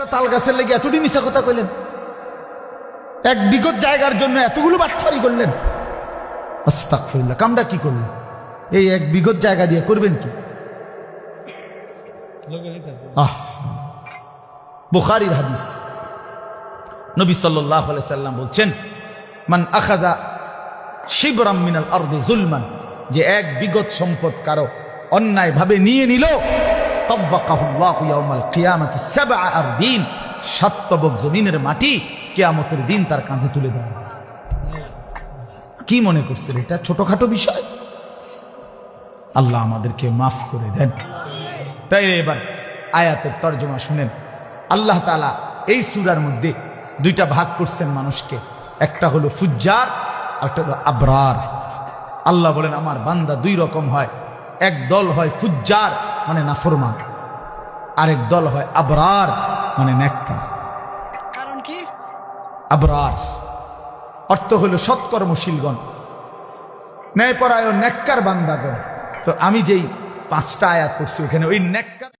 একটা তাল গাছের লেগে এতটি মিশা কথা কইলেন? এক বিগত জায়গার জন্য এতগুলো বাটফারি করলেন? আস্তাকফিরুল্লাহ কামটা কি করলেন? এই এক বিগত জায়গা দিয়ে করবেন কি? আহ, বুখারির হাদিস। নবী সাল্লাহ সাল্লাম বলছেন, মান আখাজা শিবরাম মিনাল আরদে জুলমান যে এক বিগত সম্পদ কারও অন্যায় ভাবে নিয়ে নিল সাতবক জমিনের মাটি কিয়ামতের দিন তার কাঁধে তুলে দেওয়া কি মনে করছেন এটা? ছোটখাটো বিষয়? আল্লাহ আমাদেরকে মাফ করে দেন। তাই এবার আয়াতের তর্জমা শুনেন। আল্লাহ তালা এই সুরার মধ্যে দুইটা ভাগ করছেন মানুষকে। একটা হলো ফুজ্জার একটা হলো আবরার। আল্লাহ বলেন, আমার বান্দা দুই রকম হয়। এক দল হয় ফুজ্জার মানে নাফরমান। আরেক দল হয় আবরার মানে নেককার। কারণ কি? আবরার। অর্থ হলো সৎকর্মশীলগণ ন্যায়পরায়ণ নেককার বান্দাগণ। তো আমি যেই পাঁচটা আয়াত করছি ওখানে ওই নেককার